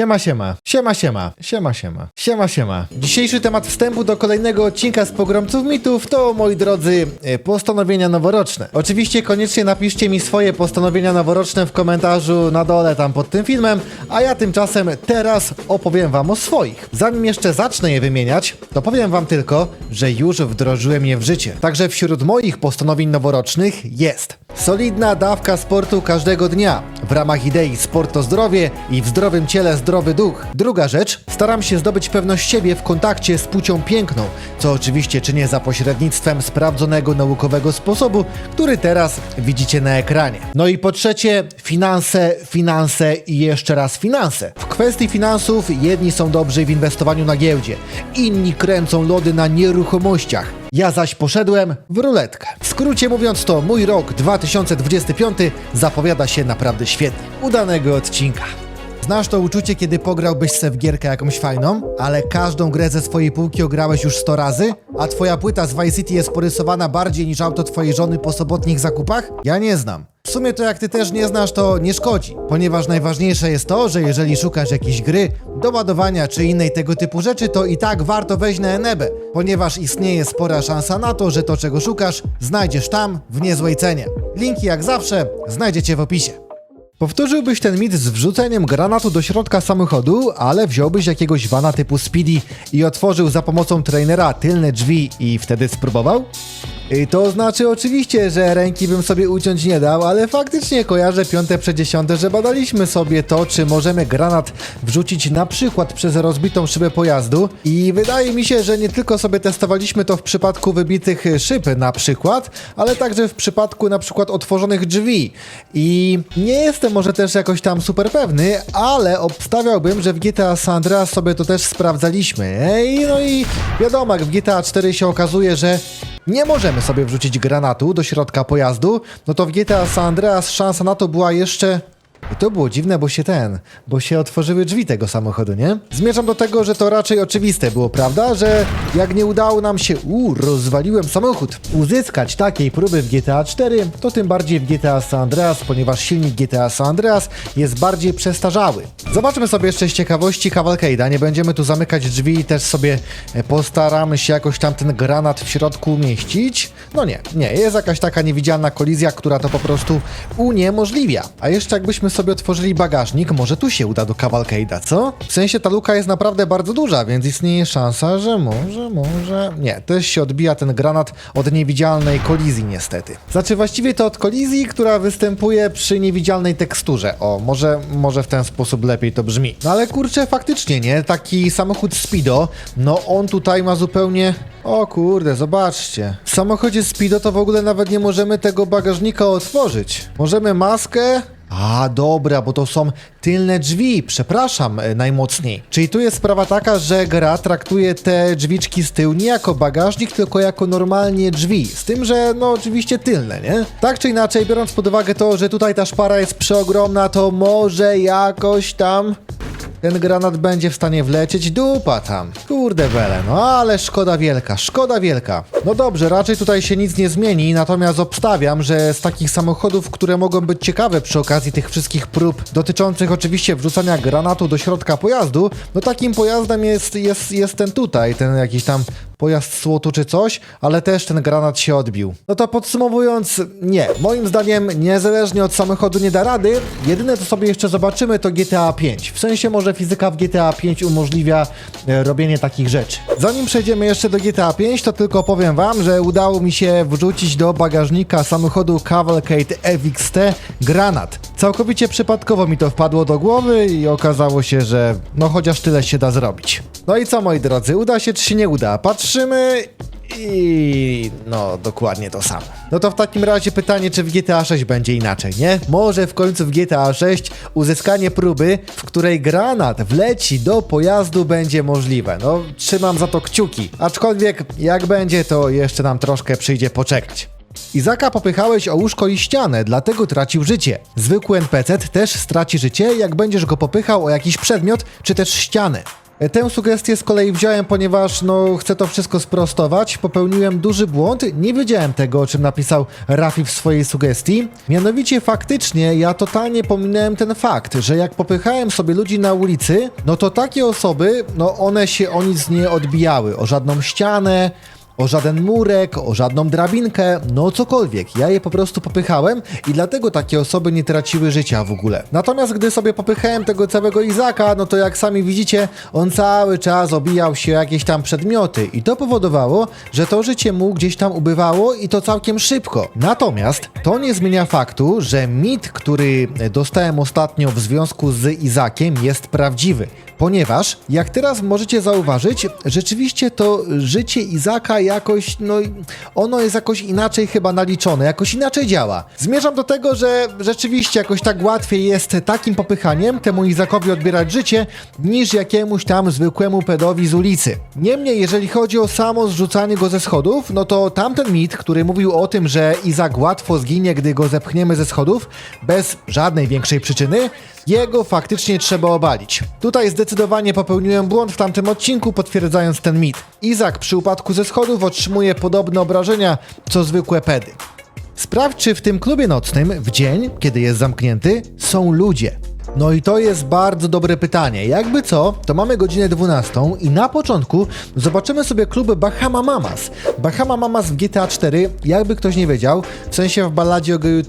Siema, siema. Siema, siema. Siema, siema. Siema, siema. Dzisiejszy temat wstępu do kolejnego odcinka z Pogromców Mitów to, moi drodzy, e, postanowienia noworoczne. Oczywiście koniecznie napiszcie mi swoje postanowienia noworoczne w komentarzu na dole tam pod tym filmem, a ja tymczasem teraz opowiem wam o swoich. Zanim jeszcze zacznę je wymieniać, to powiem wam tylko, że już wdrożyłem je w życie. Także wśród moich postanowień noworocznych jest solidna dawka sportu każdego dnia w ramach idei sport to zdrowie i w zdrowym ciele zdrowy duch. Druga rzecz, staram się zdobyć pewność siebie w kontakcie z płcią piękną, co oczywiście czynię za pośrednictwem sprawdzonego naukowego sposobu, który teraz widzicie na ekranie. No i po trzecie, finanse, finanse i jeszcze raz finanse. W kwestii finansów jedni są dobrzy w inwestowaniu na giełdzie, inni kręcą lody na nieruchomościach. Ja zaś poszedłem w ruletkę. W skrócie mówiąc to mój rok 2025 zapowiada się naprawdę świetnie. Udanego odcinka. Znasz to uczucie, kiedy pograłbyś se w gierkę jakąś fajną, ale każdą grę ze swojej półki ograłeś już 100 razy, a twoja płyta z Vice City jest porysowana bardziej niż auto twojej żony po sobotnich zakupach? Ja nie znam. W sumie to jak ty też nie znasz, to nie szkodzi, ponieważ najważniejsze jest to, że jeżeli szukasz jakiejś gry, do ładowania czy innej tego typu rzeczy, to i tak warto wejść na Enebę, ponieważ istnieje spora szansa na to, że to czego szukasz, znajdziesz tam w niezłej cenie. Linki jak zawsze znajdziecie w opisie. Powtórzyłbyś ten mit z wrzuceniem granatu do środka samochodu, ale wziąłbyś jakiegoś vana typu Speedy i otworzył za pomocą trainera tylne drzwi i wtedy spróbował? I to znaczy oczywiście, że ręki bym sobie uciąć nie dał, ale faktycznie kojarzę piąte przed dziesiąte, że badaliśmy sobie to, czy możemy granat wrzucić na przykład przez rozbitą szybę pojazdu i wydaje mi się, że nie tylko sobie testowaliśmy to w przypadku wybitych szyb na przykład, ale także w przypadku na przykład otworzonych drzwi. I nie jestem może też jakoś tam super pewny, ale obstawiałbym, że w GTA San Andreas sobie to też sprawdzaliśmy. Ej, no i wiadomo, jak w GTA 4 się okazuje, że nie możemy sobie wrzucić granatu do środka pojazdu, no to w GTA San Andreas szansa na to była jeszcze... I to było dziwne, bo się ten, bo się otworzyły drzwi tego samochodu, nie? Zmierzam do tego, że to raczej oczywiste było, prawda? Że jak nie udało nam się, uuu, rozwaliłem samochód, uzyskać takiej próby w GTA 4, to tym bardziej w GTA San Andreas, ponieważ silnik GTA San Andreas jest bardziej przestarzały. Zobaczmy sobie jeszcze z ciekawości Cavalcade'a, nie będziemy tu zamykać drzwi, też sobie e, postaramy się jakoś tam ten granat w środku umieścić. No nie, nie, jest jakaś taka niewidzialna kolizja, która to po prostu uniemożliwia. A jeszcze jakbyśmy sobie otworzyli bagażnik, może tu się uda do Cavalcade'a, co? W sensie ta luka jest naprawdę bardzo duża, więc istnieje szansa, że może, może... Nie, też się odbija ten granat od niewidzialnej kolizji niestety. Znaczy właściwie to od kolizji, która występuje przy niewidzialnej teksturze. O, może, może w ten sposób lepiej to brzmi. No ale kurczę, faktycznie, nie? Taki samochód Speedo, no on tutaj ma zupełnie... O kurde, zobaczcie. W samochodzie Speedo to w ogóle nawet nie możemy tego bagażnika otworzyć. Możemy maskę, a, dobra, bo to są tylne drzwi, przepraszam e, najmocniej. Czyli tu jest sprawa taka, że gra traktuje te drzwiczki z tyłu nie jako bagażnik, tylko jako normalnie drzwi. Z tym, że no oczywiście tylne, nie? Tak czy inaczej, biorąc pod uwagę to, że tutaj ta szpara jest przeogromna, to może jakoś tam ten granat będzie w stanie wlecieć dupa tam. Kurde wele, no ale szkoda wielka, szkoda wielka. No dobrze, raczej tutaj się nic nie zmieni, natomiast obstawiam, że z takich samochodów, które mogą być ciekawe przy okazji tych wszystkich prób dotyczących oczywiście wrzucania granatu do środka pojazdu, no takim pojazdem jest, jest, jest ten tutaj, ten jakiś tam pojazd słotu czy coś, ale też ten granat się odbił. No to podsumowując, nie. Moim zdaniem niezależnie od samochodu nie da rady. Jedyne co sobie jeszcze zobaczymy to GTA 5. W sensie może fizyka w GTA 5 umożliwia e, robienie takich rzeczy. Zanim przejdziemy jeszcze do GTA 5, to tylko powiem wam, że udało mi się wrzucić do bagażnika samochodu Cavalcade FXT granat. Całkowicie przypadkowo mi to wpadło do głowy i okazało się, że no chociaż tyle się da zrobić. No i co moi drodzy, uda się czy się nie uda? Patrzymy i no dokładnie to samo. No to w takim razie pytanie, czy w GTA 6 będzie inaczej, nie? Może w końcu w GTA 6 uzyskanie próby, w której granat wleci do pojazdu będzie możliwe. No trzymam za to kciuki. Aczkolwiek jak będzie, to jeszcze nam troszkę przyjdzie poczekać. Izaka popychałeś o łóżko i ścianę, dlatego tracił życie. Zwykły NPC też straci życie, jak będziesz go popychał o jakiś przedmiot czy też ścianę. E, Tę sugestię z kolei wziąłem, ponieważ no, chcę to wszystko sprostować. Popełniłem duży błąd, nie wiedziałem tego, o czym napisał Rafi w swojej sugestii. Mianowicie faktycznie ja totalnie pominąłem ten fakt, że jak popychałem sobie ludzi na ulicy, no to takie osoby, no one się o nic nie odbijały, o żadną ścianę, o żaden murek, o żadną drabinkę, no cokolwiek. Ja je po prostu popychałem i dlatego takie osoby nie traciły życia w ogóle. Natomiast gdy sobie popychałem tego całego Izaka, no to jak sami widzicie, on cały czas obijał się jakieś tam przedmioty i to powodowało, że to życie mu gdzieś tam ubywało i to całkiem szybko. Natomiast to nie zmienia faktu, że mit, który dostałem ostatnio w związku z Izakiem jest prawdziwy. Ponieważ, jak teraz możecie zauważyć, rzeczywiście to życie Izaka jakoś, no, ono jest jakoś inaczej chyba naliczone, jakoś inaczej działa. Zmierzam do tego, że rzeczywiście jakoś tak łatwiej jest takim popychaniem temu Izakowi odbierać życie, niż jakiemuś tam zwykłemu pedowi z ulicy. Niemniej, jeżeli chodzi o samo zrzucanie go ze schodów, no to tamten mit, który mówił o tym, że Izak łatwo zginie, gdy go zepchniemy ze schodów, bez żadnej większej przyczyny, jego faktycznie trzeba obalić. Tutaj zdecydowanie popełniłem błąd w tamtym odcinku, potwierdzając ten mit. Izak przy upadku ze schodów otrzymuje podobne obrażenia co zwykłe pedy. Sprawdź, czy w tym klubie nocnym w dzień, kiedy jest zamknięty, są ludzie. No i to jest bardzo dobre pytanie. Jakby co, to mamy godzinę 12 i na początku zobaczymy sobie klub Bahama Mamas. Bahama Mamas w GTA 4, jakby ktoś nie wiedział, w sensie w balladzie o geju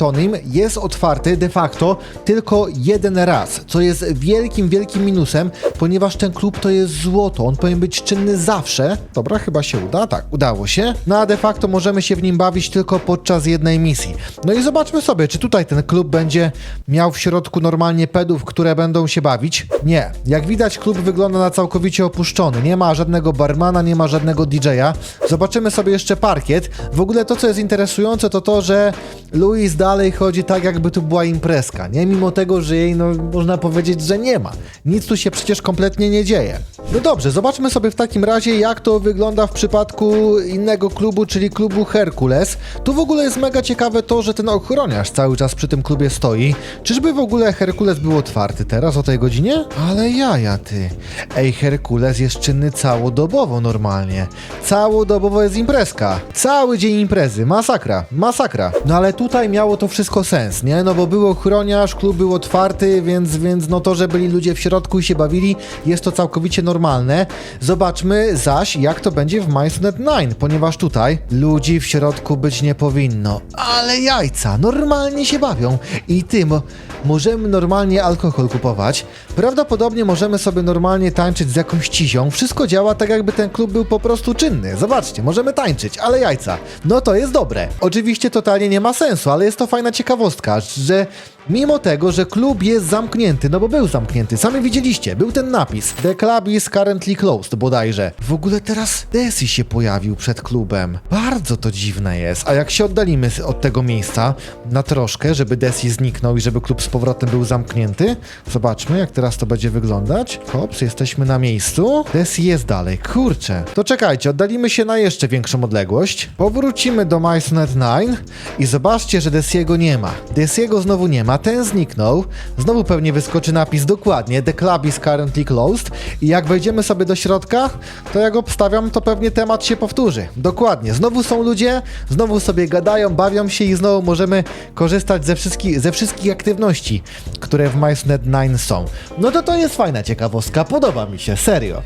jest otwarty de facto tylko jeden raz, co jest wielkim, wielkim minusem, ponieważ ten klub to jest złoto, on powinien być czynny zawsze. Dobra, chyba się uda, tak, udało się. No a de facto możemy się w nim bawić tylko podczas jednej misji. No i zobaczmy sobie, czy tutaj ten klub będzie miał w środku normalnie które będą się bawić. Nie. Jak widać, klub wygląda na całkowicie opuszczony. Nie ma żadnego barmana, nie ma żadnego DJ-a. Zobaczymy sobie jeszcze parkiet. W ogóle to, co jest interesujące, to to, że Louis dalej chodzi tak, jakby tu była imprezka, nie? Mimo tego, że jej, no, można powiedzieć, że nie ma. Nic tu się przecież kompletnie nie dzieje. No dobrze, zobaczmy sobie w takim razie, jak to wygląda w przypadku innego klubu, czyli klubu Herkules. Tu w ogóle jest mega ciekawe to, że ten ochroniarz cały czas przy tym klubie stoi. Czyżby w ogóle Herkules był otwarty teraz o tej godzinie? Ale jaja ty. Ej, Herkules jest czynny całodobowo normalnie. Całodobowo jest imprezka. Cały dzień imprezy. Masakra. Masakra. No ale tutaj miało to wszystko sens, nie? No bo był ochroniarz, klub był otwarty, więc, więc no to, że byli ludzie w środku i się bawili, jest to całkowicie normalne. Zobaczmy zaś, jak to będzie w MySnet 9, ponieważ tutaj ludzi w środku być nie powinno. Ale jajca, normalnie się bawią. I tym możemy normalnie alkohol kupować. Prawdopodobnie możemy sobie normalnie tańczyć z jakąś cizią. Wszystko działa tak, jakby ten klub był po prostu czynny. Zobaczcie, możemy tańczyć, ale jajca. No to jest dobre. Oczywiście totalnie nie ma sensu, ale jest to fajna ciekawostka, że mimo tego, że klub jest zamknięty, no bo był zamknięty, sami widzieliście, był ten napis The club is currently closed bodajże. W ogóle teraz Desi się pojawił przed klubem. Bardzo to dziwne jest. A jak się oddalimy od tego miejsca na troszkę, żeby Desi zniknął i żeby klub z powrotem był zamknięty, zobaczmy jak teraz to będzie wyglądać. Hops, jesteśmy na miejscu. Desi jest dalej. Kurczę. To czekajcie, oddalimy się na jeszcze większą odległość. Powrócimy do MySnet 9 i zobaczcie, że Desiego nie ma. Desiego znowu nie ma, ten zniknął. Znowu pewnie wyskoczy napis dokładnie The club is currently closed i jak wejdziemy sobie do środka, to jak obstawiam, to pewnie temat się powtórzy. Dokładnie. Znowu są ludzie, znowu sobie gadają, bawią się i znowu możemy korzystać ze wszystkich, ze wszystkich aktywności, które w MySnet 9 są. No to to jest fajna ciekawostka, podoba mi się, serio.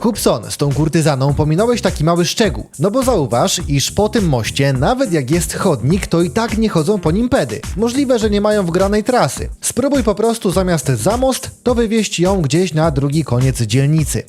Kupson, z tą kurtyzaną pominąłeś taki mały szczegół. No bo zauważ, iż po tym moście, nawet jak jest chodnik, to i tak nie chodzą po nim pedy. Możliwe, że nie mają wgranej trasy. Spróbuj po prostu zamiast za most, to wywieźć ją gdzieś na drugi koniec dzielnicy.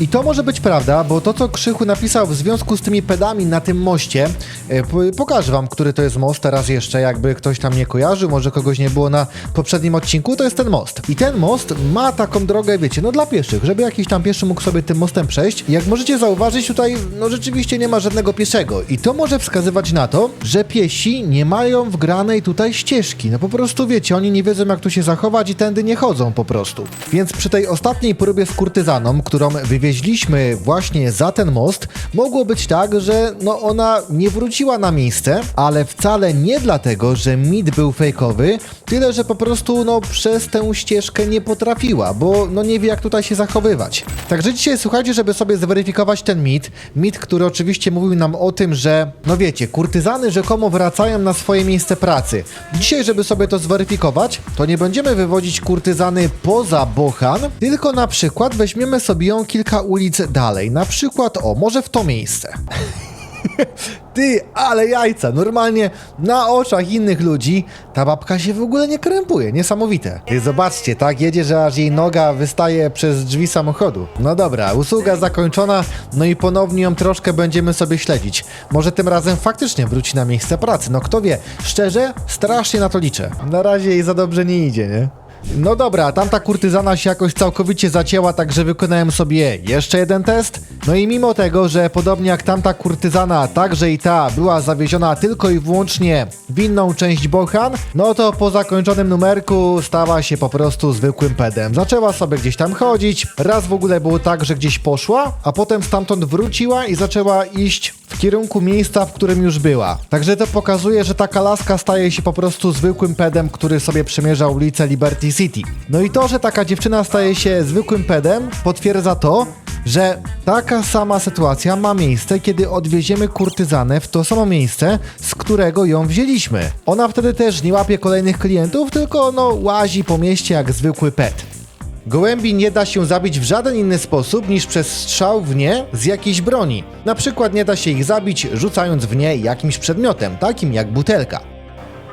I to może być prawda, bo to, co Krzychu napisał w związku z tymi pedami na tym moście, e, po- pokażę wam, który to jest most teraz jeszcze, jakby ktoś tam nie kojarzył, może kogoś nie było na poprzednim odcinku, to jest ten most. I ten most ma taką drogę, wiecie, no dla pieszych, żeby jakiś tam pieszy mógł sobie tym mostem przejść. Jak możecie zauważyć, tutaj no rzeczywiście nie ma żadnego pieszego. I to może wskazywać na to, że piesi nie mają wgranej tutaj ścieżki. No po prostu wiecie, oni nie wiedzą jak tu się zachować i tędy nie chodzą po prostu. Więc przy tej ostatniej próbie z kurtyzaną, którą wywieźliśmy właśnie za ten most, mogło być tak, że no ona nie wróciła na miejsce, ale wcale nie dlatego, że mit był fejkowy, tyle że po prostu no przez tę ścieżkę nie potrafiła, bo no nie wie jak tutaj się zachowywać. Także dzisiaj słuchajcie, żeby sobie zweryfikować ten mit, mit, który oczywiście mówił nam o tym, że no wiecie, kurtyzany rzekomo wracają na swoje miejsce pracy. Dzisiaj, żeby sobie to zweryfikować, to nie będziemy wywodzić kurtyzany poza Bochan, tylko na przykład weźmiemy sobie ją kilka ulic dalej. Na przykład, o, może w to miejsce. Ty, ale jajca! Normalnie na oczach innych ludzi ta babka się w ogóle nie krępuje. Niesamowite. Zobaczcie, tak jedzie, że aż jej noga wystaje przez drzwi samochodu. No dobra, usługa zakończona, no i ponownie ją troszkę będziemy sobie śledzić. Może tym razem faktycznie wróci na miejsce pracy. No kto wie, szczerze, strasznie na to liczę. Na razie jej za dobrze nie idzie, nie? No dobra, tamta kurtyzana się jakoś całkowicie zacięła, także wykonałem sobie jeszcze jeden test. No i mimo tego, że podobnie jak tamta kurtyzana, także i ta była zawieziona tylko i wyłącznie w inną część Bochan, no to po zakończonym numerku stała się po prostu zwykłym pedem. Zaczęła sobie gdzieś tam chodzić, raz w ogóle było tak, że gdzieś poszła, a potem stamtąd wróciła i zaczęła iść w kierunku miejsca, w którym już była. Także to pokazuje, że taka laska staje się po prostu zwykłym pedem, który sobie przemierza ulicę Liberty City. No i to, że taka dziewczyna staje się zwykłym pedem, potwierdza to, że taka sama sytuacja ma miejsce, kiedy odwieziemy kurtyzanę w to samo miejsce, z którego ją wzięliśmy. Ona wtedy też nie łapie kolejnych klientów, tylko no łazi po mieście jak zwykły pet. Gołębi nie da się zabić w żaden inny sposób niż przez strzał w nie z jakiejś broni. Na przykład nie da się ich zabić rzucając w nie jakimś przedmiotem, takim jak butelka.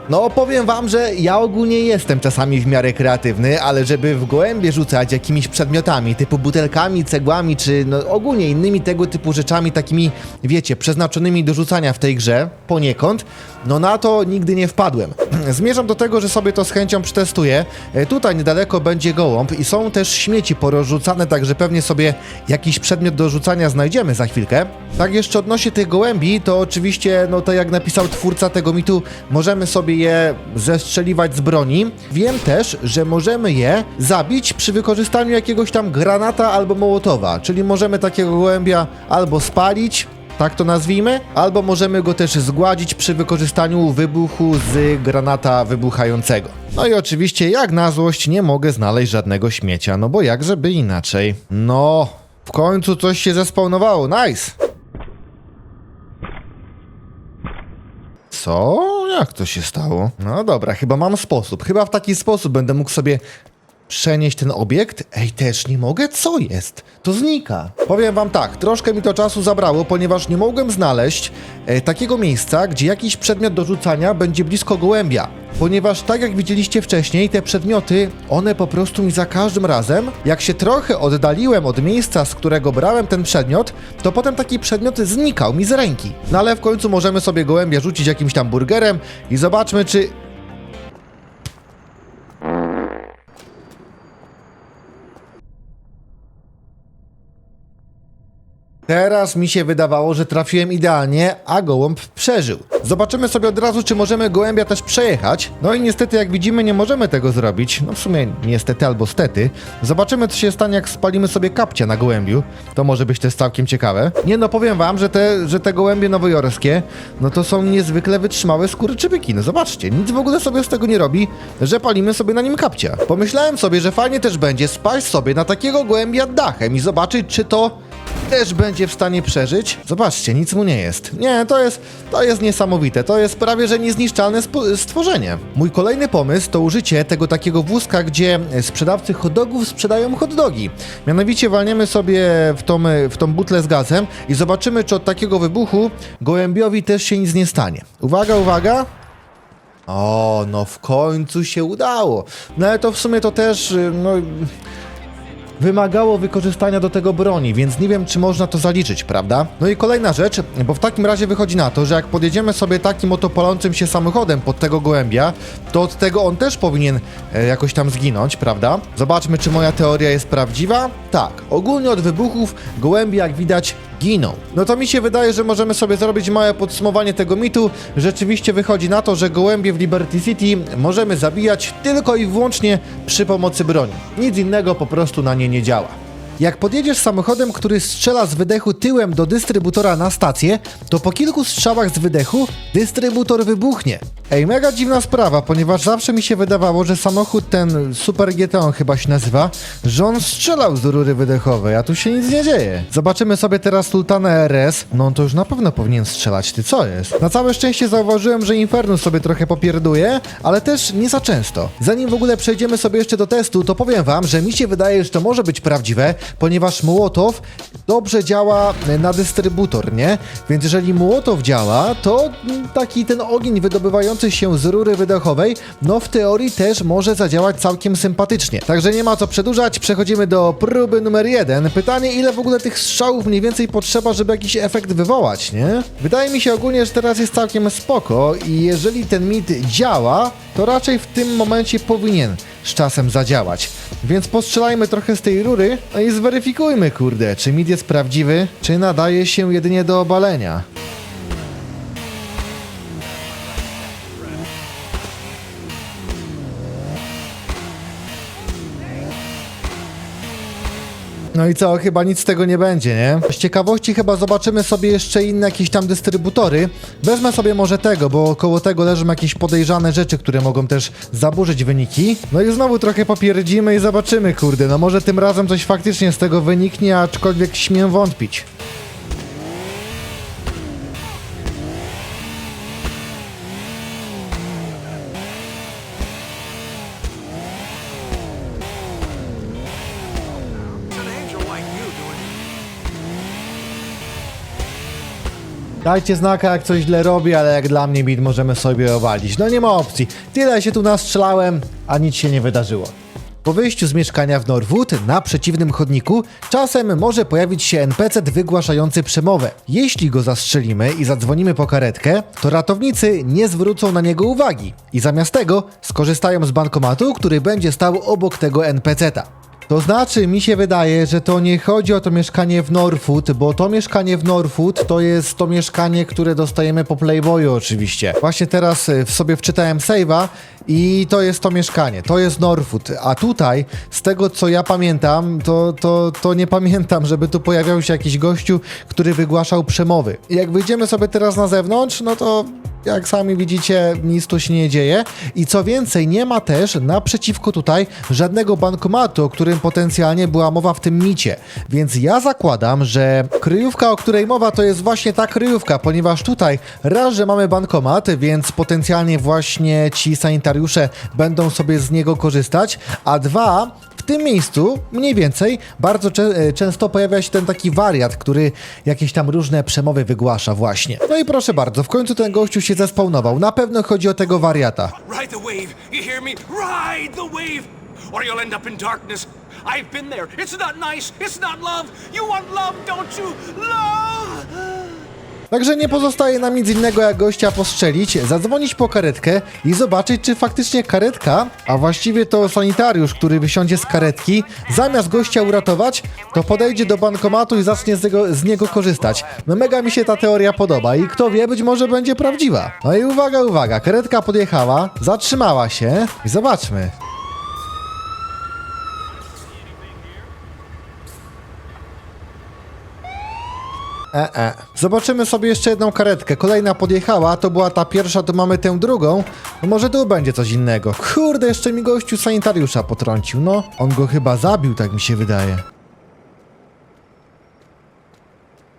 No, powiem wam, że ja ogólnie jestem czasami w miarę kreatywny, ale żeby w gołębie rzucać jakimiś przedmiotami, typu butelkami, cegłami, czy no ogólnie innymi tego typu rzeczami, takimi, wiecie, przeznaczonymi do rzucania w tej grze, poniekąd, no na to nigdy nie wpadłem. Zmierzam do tego, że sobie to z chęcią przetestuję. E, Tutaj niedaleko będzie gołąb i są też śmieci porozrzucane, także pewnie sobie jakiś przedmiot do rzucania znajdziemy za chwilkę. Tak jeszcze odnośnie tych gołębi, to oczywiście, no to jak napisał twórca tego mitu, możemy sobie je zestrzeliwać z broni. Wiem też, że możemy je zabić przy wykorzystaniu jakiegoś tam granata albo mołotowa, czyli możemy takiego gołębia albo spalić, tak to nazwijmy, albo możemy go też zgładzić przy wykorzystaniu wybuchu z granata wybuchającego. No i oczywiście, jak na złość, nie mogę znaleźć żadnego śmiecia, no bo jak żeby inaczej. No, w końcu coś się zespawnowało, nice! Co? Jak to się stało? No dobra, chyba mam sposób. Chyba w taki sposób będę mógł sobie przenieść ten obiekt? Ej, też nie mogę? Co jest? To znika. Powiem wam tak, troszkę mi to czasu zabrało, ponieważ nie mogłem znaleźć e, takiego miejsca, gdzie jakiś przedmiot do rzucania będzie blisko gołębia. Ponieważ tak jak widzieliście wcześniej, te przedmioty, one po prostu mi za każdym razem, jak się trochę oddaliłem od miejsca, z którego brałem ten przedmiot, to potem taki przedmiot znikał mi z ręki. No ale w końcu możemy sobie gołębia rzucić jakimś tam burgerem i zobaczmy, czy Teraz mi się wydawało, że trafiłem idealnie, a gołąb przeżył. Zobaczymy sobie od razu, czy możemy gołębia też przejechać. No i niestety, jak widzimy, nie możemy tego zrobić. No w sumie niestety albo stety. Zobaczymy, co się stanie, jak spalimy sobie kapcia na gołębiu. To może być też całkiem ciekawe. Nie no, powiem wam, że te, że te gołębie nowojorskie, no to są niezwykle wytrzymałe skurczybyki. No zobaczcie, nic w ogóle sobie z tego nie robi, że palimy sobie na nim kapcia. Pomyślałem sobie, że fajnie też będzie spaść sobie na takiego gołębia dachem i zobaczyć, czy to też będzie w stanie przeżyć. Zobaczcie, nic mu nie jest. Nie, to jest, to jest niesamowite. To jest prawie, że niezniszczalne stworzenie. Mój kolejny pomysł to użycie tego takiego wózka, gdzie sprzedawcy hot dogów sprzedają hot dogi. Mianowicie walniemy sobie w tą, w tą butlę z gazem i zobaczymy, czy od takiego wybuchu gołębiowi też się nic nie stanie. Uwaga, uwaga. O, no w końcu się udało. No ale to w sumie to też, y, no wymagało wykorzystania do tego broni, więc nie wiem, czy można to zaliczyć, prawda? No i kolejna rzecz, bo w takim razie wychodzi na to, że jak podjedziemy sobie takim oto palącym się samochodem pod tego gołębia, to od tego on też powinien e, jakoś tam zginąć, prawda? Zobaczmy, czy moja teoria jest prawdziwa. Tak, ogólnie od wybuchów gołębie, jak widać, giną. No to mi się wydaje, że możemy sobie zrobić małe podsumowanie tego mitu. Rzeczywiście wychodzi na to, że gołębie w Liberty City możemy zabijać tylko i wyłącznie przy pomocy broni. Nic innego po prostu na nie nie działa. Jak podjedziesz samochodem, który strzela z wydechu tyłem do dystrybutora na stację, to po kilku strzałach z wydechu dystrybutor wybuchnie. Ej, mega dziwna sprawa, ponieważ zawsze mi się wydawało, że samochód ten Super GT on chyba się nazywa, że on strzelał z rury wydechowej, a tu się nic nie dzieje. Zobaczymy sobie teraz Sultana RS. No on to już na pewno powinien strzelać, ty co jest? Na całe szczęście zauważyłem, że Infernus sobie trochę popierduje, ale też nie za często. Zanim w ogóle przejdziemy sobie jeszcze do testu, to powiem wam, że mi się wydaje, że to może być prawdziwe, ponieważ Mołotow dobrze działa na dystrybutor, nie? Więc jeżeli Mołotow działa, to taki ten ogień wydobywający się z rury wydechowej, no w teorii też może zadziałać całkiem sympatycznie. Także nie ma co przedłużać, przechodzimy do próby numer jeden. Pytanie, ile w ogóle tych strzałów mniej więcej potrzeba, żeby jakiś efekt wywołać, nie? Wydaje mi się ogólnie, że teraz jest całkiem spoko i jeżeli ten mit działa, to raczej w tym momencie powinien z czasem zadziałać. Więc postrzelajmy trochę z tej rury no i zweryfikujmy, kurde, czy mit jest prawdziwy, czy nadaje się jedynie do obalenia. No i co, chyba nic z tego nie będzie, nie? Z ciekawości chyba zobaczymy sobie jeszcze inne jakieś tam dystrybutory. Wezmę sobie może tego, bo koło tego leżą jakieś podejrzane rzeczy, które mogą też zaburzyć wyniki. No i znowu trochę popierdzimy i zobaczymy, kurde. No może tym razem coś faktycznie z tego wyniknie, aczkolwiek śmiem wątpić. Dajcie znaka, jak coś źle robi, ale jak dla mnie bit możemy sobie owalić. No nie ma opcji. Tyle się tu nastrzelałem, a nic się nie wydarzyło. Po wyjściu z mieszkania w Norwood na przeciwnym chodniku czasem może pojawić się NPC wygłaszający przemowę. Jeśli go zastrzelimy i zadzwonimy po karetkę, to ratownicy nie zwrócą na niego uwagi i zamiast tego skorzystają z bankomatu, który będzie stał obok tego NPC-ta. To znaczy, mi się wydaje, że to nie chodzi o to mieszkanie w Norwood, bo to mieszkanie w Norwood to jest to mieszkanie, które dostajemy po Playboyu oczywiście. Właśnie teraz y, w sobie wczytałem save'a i to jest to mieszkanie, to jest Norwood, a tutaj, z tego co ja pamiętam, to, to, to nie pamiętam, żeby tu pojawiał się jakiś gościu, który wygłaszał przemowy. Jak wyjdziemy sobie teraz na zewnątrz, no to jak sami widzicie, nic tu się nie dzieje. I co więcej, nie ma też naprzeciwko tutaj żadnego bankomatu, o którym potencjalnie była mowa w tym micie. Więc ja zakładam, że kryjówka, o której mowa, to jest właśnie ta kryjówka, ponieważ tutaj raz, że mamy bankomat, więc potencjalnie właśnie ci sanitariusze będą sobie z niego korzystać, a dwa, w tym miejscu, mniej więcej, bardzo cze- e, często pojawia się ten taki wariat, który jakieś tam różne przemowy wygłasza właśnie. No i proszę bardzo, w końcu ten gościu się zespawnował. Na pewno chodzi o tego wariata. Ride the wave, you hear me? Ride the wave! Or you'll end up in darkness. I've been there. It's not nice. It's not love. You want love, don't you? Love! Także nie pozostaje nam nic innego jak gościa postrzelić, zadzwonić po karetkę i zobaczyć, czy faktycznie karetka, a właściwie to sanitariusz, który wysiądzie z karetki, zamiast gościa uratować, to podejdzie do bankomatu i zacznie z niego, z niego korzystać. No mega mi się ta teoria podoba i kto wie, być może będzie prawdziwa. No i uwaga, uwaga, karetka podjechała, zatrzymała się i zobaczmy. E, e. Zobaczymy sobie jeszcze jedną karetkę. Kolejna podjechała, to była ta pierwsza, to mamy tę drugą. No może tu będzie coś innego. Kurde, jeszcze mi gościu sanitariusza potrącił. No, on go chyba zabił, tak mi się wydaje.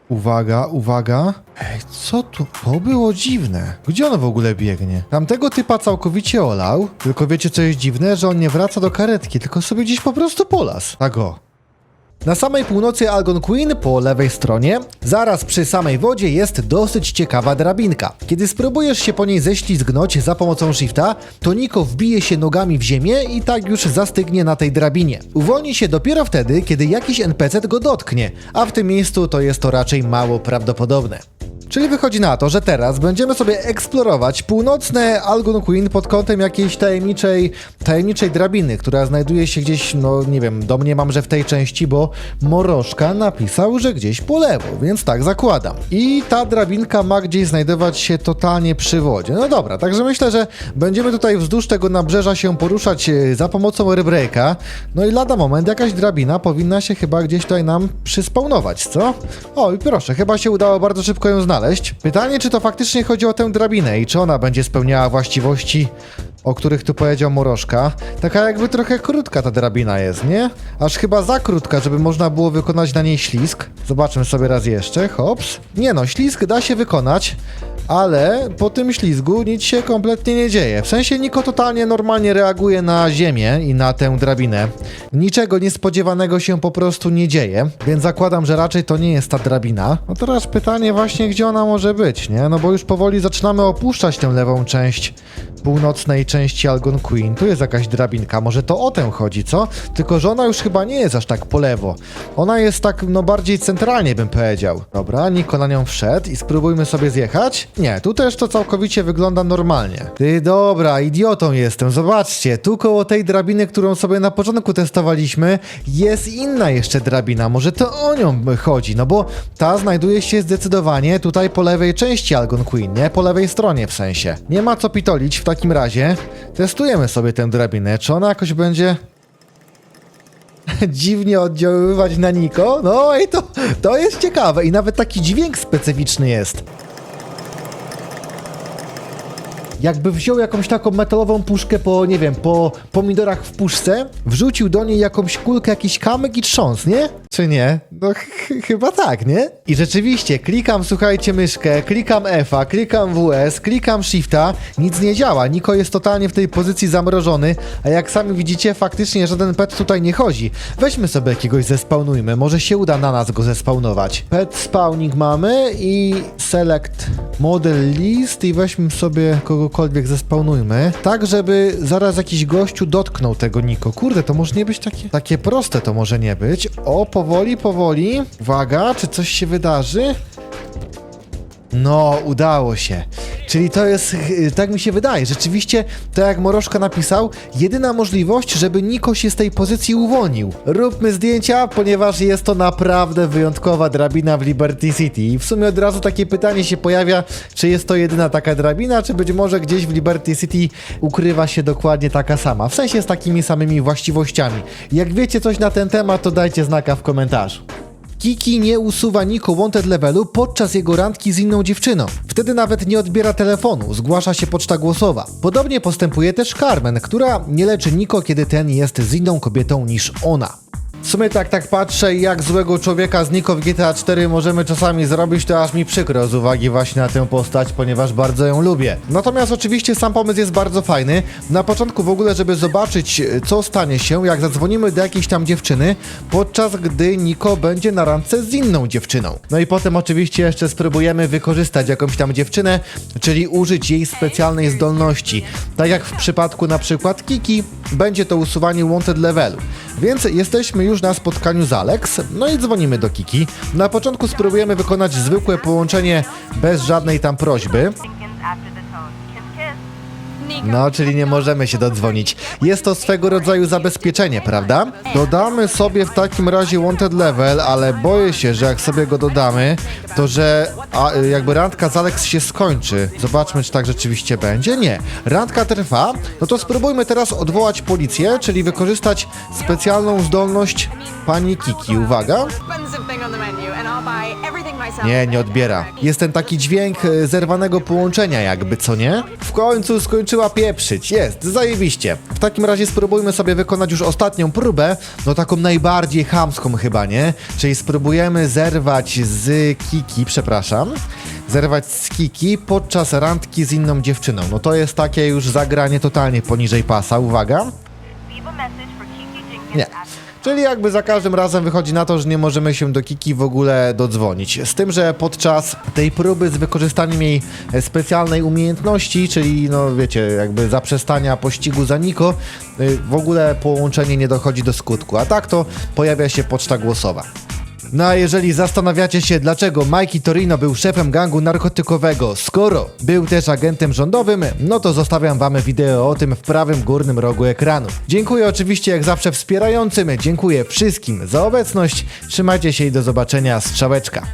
Uwaga, uwaga. Ej, co tu? To było dziwne. Gdzie on w ogóle biegnie? Tamtego typa całkowicie olał, tylko wiecie co jest dziwne? Że on nie wraca do karetki, tylko sobie gdzieś po prostu polas. Tak o. Na samej północy Algon Queen, po lewej stronie, zaraz przy samej wodzie jest dosyć ciekawa drabinka. Kiedy spróbujesz się po niej ześlizgnąć za pomocą shifta, to Niko wbije się nogami w ziemię i tak już zastygnie na tej drabinie. Uwolni się dopiero wtedy, kiedy jakiś NPC go dotknie, a w tym miejscu to jest to raczej mało prawdopodobne. Czyli wychodzi na to, że teraz będziemy sobie eksplorować północne Algon Queen pod kątem jakiejś tajemniczej, tajemniczej drabiny, która znajduje się gdzieś, no nie wiem, domniemam, że w tej części, bo Morożka napisał, że gdzieś po lewo, więc tak zakładam. I ta drabinka ma gdzieś znajdować się totalnie przy wodzie. No dobra, także myślę, że będziemy tutaj wzdłuż tego nabrzeża się poruszać e, za pomocą airbreaka. No i lada moment jakaś drabina powinna się chyba gdzieś tutaj nam przyspawnować, co? O i proszę, chyba się udało bardzo szybko ją znaleźć. Pytanie, czy to faktycznie chodzi o tę drabinę i czy ona będzie spełniała właściwości o których tu powiedział Morożka. Taka jakby trochę krótka ta drabina jest, nie? Aż chyba za krótka, żeby można było wykonać na niej ślizg. Zobaczmy sobie raz jeszcze, hops. Nie no, ślizg da się wykonać, ale po tym ślizgu nic się kompletnie nie dzieje. W sensie Niko totalnie normalnie reaguje na ziemię i na tę drabinę. Niczego niespodziewanego się po prostu nie dzieje, więc zakładam, że raczej to nie jest ta drabina. No teraz pytanie właśnie, gdzie ona może być, nie? No bo już powoli zaczynamy opuszczać tę lewą część północnej części Algon Queen. Tu jest jakaś drabinka, może to o tę chodzi, co? Tylko, że ona już chyba nie jest aż tak po lewo. Ona jest tak, no bardziej centralnie bym powiedział. Dobra, Niko na nią wszedł i spróbujmy sobie zjechać. Nie, tu też to całkowicie wygląda normalnie. Ty, dobra, idiotą jestem, zobaczcie, tu koło tej drabiny, którą sobie na początku testowaliśmy, jest inna jeszcze drabina, może to o nią chodzi, no bo ta znajduje się zdecydowanie tutaj po lewej części Algon Queen, nie? Po lewej stronie w sensie. Nie ma co pitolić w takim razie. Testujemy sobie tę drabinę, czy ona jakoś będzie dziwnie oddziaływać na Niko. No i to, to jest ciekawe i nawet taki dźwięk specyficzny jest. Jakby wziął jakąś taką metalową puszkę po, nie wiem, po pomidorach w puszce, wrzucił do niej jakąś kulkę, jakiś kamyk i trząs, nie? Czy nie? No ch- chyba tak, nie? I rzeczywiście, klikam, słuchajcie, myszkę, klikam F-a, klikam WS, klikam Shifta, nic nie działa. Niko jest totalnie w tej pozycji zamrożony, a jak sami widzicie, faktycznie żaden pet tutaj nie chodzi. Weźmy sobie jakiegoś zespawnujmy, może się uda na nas go zespawnować. Pet spawning mamy i select model list i weźmy sobie kogokolwiek zespawnujmy, tak żeby zaraz jakiś gościu dotknął tego Niko. Kurde, to może nie być takie, takie proste, to może nie być. O, powoli, powoli. Uwaga, czy coś się wydarzy? No, udało się. Czyli to jest, y, tak mi się wydaje, rzeczywiście, tak jak Morożka napisał, jedyna możliwość, żeby Niko się z tej pozycji uwolnił. Róbmy zdjęcia, ponieważ jest to naprawdę wyjątkowa drabina w Liberty City. I w sumie od razu takie pytanie się pojawia, czy jest to jedyna taka drabina, czy być może gdzieś w Liberty City ukrywa się dokładnie taka sama. W sensie z takimi samymi właściwościami. Jak wiecie coś na ten temat, to dajcie znaka w komentarzu. Kiki nie usuwa Niko Wanted levelu podczas jego randki z inną dziewczyną. Wtedy nawet nie odbiera telefonu, zgłasza się poczta głosowa. Podobnie postępuje też Carmen, która nie leczy Niko, kiedy ten jest z inną kobietą niż ona. W sumie tak tak patrzę jak złego człowieka z Niko w GTA 4 możemy czasami zrobić, to aż mi przykro z uwagi właśnie na tę postać, ponieważ bardzo ją lubię. Natomiast oczywiście sam pomysł jest bardzo fajny. Na początku w ogóle, żeby zobaczyć co stanie się, jak zadzwonimy do jakiejś tam dziewczyny, podczas gdy Niko będzie na randce z inną dziewczyną. No i potem oczywiście jeszcze spróbujemy wykorzystać jakąś tam dziewczynę, czyli użyć jej specjalnej zdolności. Tak jak w przypadku na przykład Kiki, będzie to usuwanie wanted levelu. Więc jesteśmy już na spotkaniu z Alex, no i dzwonimy do Kiki. Na początku spróbujemy wykonać zwykłe połączenie bez żadnej tam prośby. No, czyli nie możemy się dodzwonić. Jest to swego rodzaju zabezpieczenie, prawda? Dodamy sobie w takim razie wanted level, ale boję się, że jak sobie go dodamy, to że a, jakby randka z Alex się skończy. Zobaczmy, czy tak rzeczywiście będzie. Nie. Randka trwa. No to spróbujmy teraz odwołać policję, czyli wykorzystać specjalną zdolność pani Kiki. Uwaga. Nie, nie odbiera. Jest ten taki dźwięk e, zerwanego połączenia jakby, co nie? W końcu skończyła pieprzyć. Jest, zajebiście. W takim razie spróbujmy sobie wykonać już ostatnią próbę, no taką najbardziej chamską chyba, nie? Czyli spróbujemy zerwać z Kiki, przepraszam, zerwać z Kiki podczas randki z inną dziewczyną. No to jest takie już zagranie totalnie poniżej pasa, uwaga. Nie. Czyli jakby za każdym razem wychodzi na to, że nie możemy się do Kiki w ogóle dodzwonić. Z tym, że podczas tej próby z wykorzystaniem jej e, specjalnej umiejętności, czyli no wiecie, jakby zaprzestania pościgu za Niko, y, w ogóle połączenie nie dochodzi do skutku. A tak to pojawia się poczta głosowa. No a jeżeli zastanawiacie się, dlaczego Mikey Torino był szefem gangu narkotykowego, skoro był też agentem rządowym, no to zostawiam wam wideo o tym w prawym górnym rogu ekranu. Dziękuję oczywiście jak zawsze wspierającym, dziękuję wszystkim za obecność, trzymajcie się i do zobaczenia, strzałeczka.